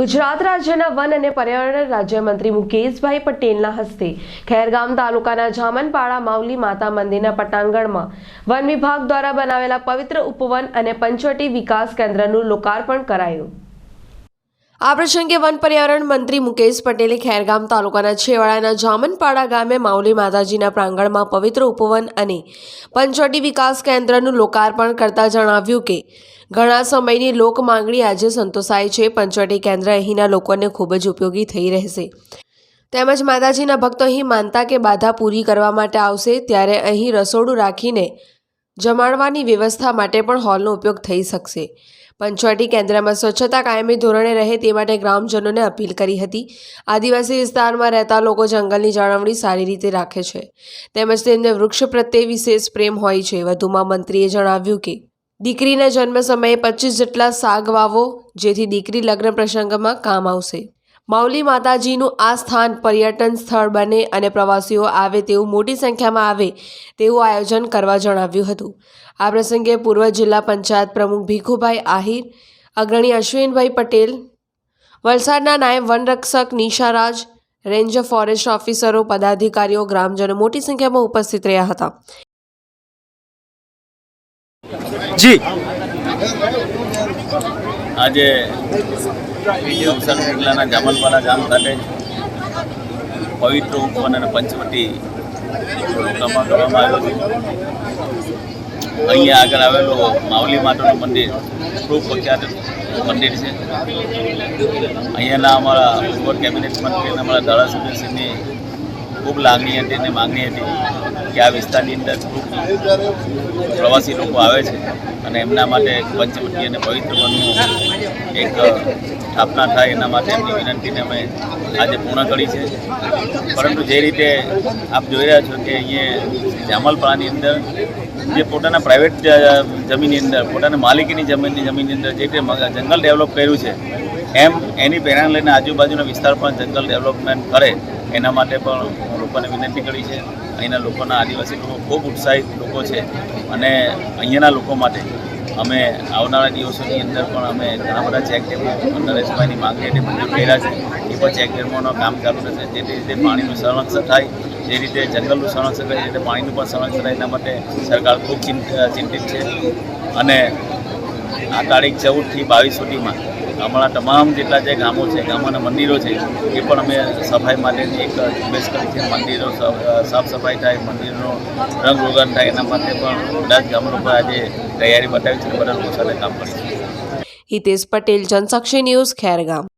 ગુજરાત રાજ્યના વન અને પર્યાવરણ રાજ્યમંત્રી મુકેશભાઈ પટેલના હસ્તે ખેરગામ તાલુકાના જામનપાડા માવલી માતા મંદિરના પટાંગણમાં વન વિભાગ દ્વારા બનાવેલા પવિત્ર ઉપવન અને પંચવટી વિકાસ કેન્દ્રનું લોકાર્પણ કરાયું. આ પ્રસંગે વન પર્યાવરણ મંત્રી મુકેશ પટેલે ખેરગામ તાલુકાના છેવાડાના જામનપાડા ગામે માઉલી માતાજીના પ્રાંગણમાં પવિત્ર ઉપવન અને પંચવટી વિકાસ કેન્દ્રનું લોકાર્પણ કરતા જણાવ્યું કે, ઘણા સમયની લોક માંગણી આજે સંતોષાય છે. પંચવટી કેન્દ્ર અહીંના લોકોને ખૂબ જ ઉપયોગી થઈ રહેશે. તેમજ માતાજીના ભક્તો અહીં માનતા કે બાધા પૂરી કરવા માટે આવશે, ત્યારે અહીં રસોડું રાખીને જમાડવાની વ્યવસ્થા માટે પણ હોલનો ઉપયોગ થઈ શકશે. પંચવટી કેન્દ્રમાં સ્વચ્છતા કાયમી ધોરણે રહે તે માટે ગ્રામજનોને અપીલ કરી હતી. આદિવાસી વિસ્તારમાં રહેતા લોકો જંગલની જાળવણી સારી રીતે રાખે છે. તેમજ તેમને વૃક્ષ પ્રત્યે વિશેષ પ્રેમ હોય છે. વધુમાં મંત્રીએ જણાવ્યું કે, દીકરીના જન્મ સમયે પચીસ જેટલા સાગ વાવો જેથી દીકરી લગ્ન પ્રસંગમાં કામ આવશે. માઉલી માતાજીનું આ સ્થાન પર્યટન સ્થળ બને અને પ્રવાસીઓ આવે તેવું મોટી સંખ્યામાં આવે તેવું આયોજન કરવા જણાવ્યું હતું. આ પ્રસંગે પૂર્વ જિલ્લા પંચાયત પ્રમુખ ભીખુભાઈ આહિર અગ્રણી અશ્વિનભાઈ પટેલ વલસાડના નાયબ વનરક્ષક નિશારાજ રેન્જ ફોરેસ્ટ ઓફિસરો પદાધિકારીઓ ગ્રામજનો મોટી સંખ્યામાં ઉપસ્થિત રહ્યા હતા. જી. આજે નવસારી જિલ્લાના જામલપાડા ગામ ખાતે પવિત્ર ઉપવન અને પંચવટી લોકમાં કરવામાં આવ્યો છે અહીંયા આગળ આવેલું માવલી માતાનું મંદિર, ખૂબ પ્રખ્યાત મંદિર છે. અહીંયાના અમારા પૂર્વ કેબિનેટ મંત્રી અને અમારા ધારાસભ્યશ્રીની ખૂબ લાગણી હતી અને માગણી હતી. કે આ વિસ્તારની અંદર ખૂબ પ્રવાસી લોકો આવે છે અને એમના માટે પંચવટી અને પવિત્ર વનનું એક સ્થાપના થાય એના માટે એમની વિનંતીને અમે આજે પૂર્ણ કરી છે. પરંતુ જે રીતે આપ જોઈ રહ્યા છો કે અહીંયા જામલપાડાની અંદર જે પોતાના પ્રાઇવેટ જમીનની અંદર, પોતાના માલિકીની જમીનની જમીનની અંદર જે રીતે જંગલ ડેવલપ કર્યું છે, એમ એની પ્રેરણા લઈને આજુબાજુના વિસ્તાર પણ જંગલ ડેવલપમેન્ટ કરે એના માટે પણ લોકોને વિનંતી કરી છે. અહીંના લોકોના આદિવાસી લોકો ખૂબ ઉત્સાહિત લોકો છે અને અહીંયાના લોકો માટે અમે આવનારા દિવસોની અંદર પણ અમે ઘણા બધા ચેક ડેમો નરેશભાઈની માંગણી એટલે મંજૂર કર્યા છે. એ પણ ચેક ડેમોનો કામ ચાલુ રહેશે. જે રીતે પાણીનું સંરક્ષણ થાય, જે રીતે જંગલનું સંરક્ષણ થાય રીતે પાણીનું પણ સંરક્ષણ થાય, એના માટે સરકાર ખૂબ ચિંત, ચિંતિત છે. અને આ તારીખ ચૌદથી બાવીસ સુધીમાં હમણાં તમામ જેટલા જે ગામો છે, ગામોના મંદિરો છે, એ પણ અમે સફાઈ માટેની એક ઝુંબેશ કરી છે. મંદિરો સાફ સફાઈ થાય, મંદિરનો રંગ રોગન થાય, એના માટે પણ બધા જ ગામો પર આજે તૈયારી બતાવી છે બધા લોકો સાથે કામ કરીશું હિતેશ પટેલ જનસાક્ષી ન્યૂઝ, ખેરગામ.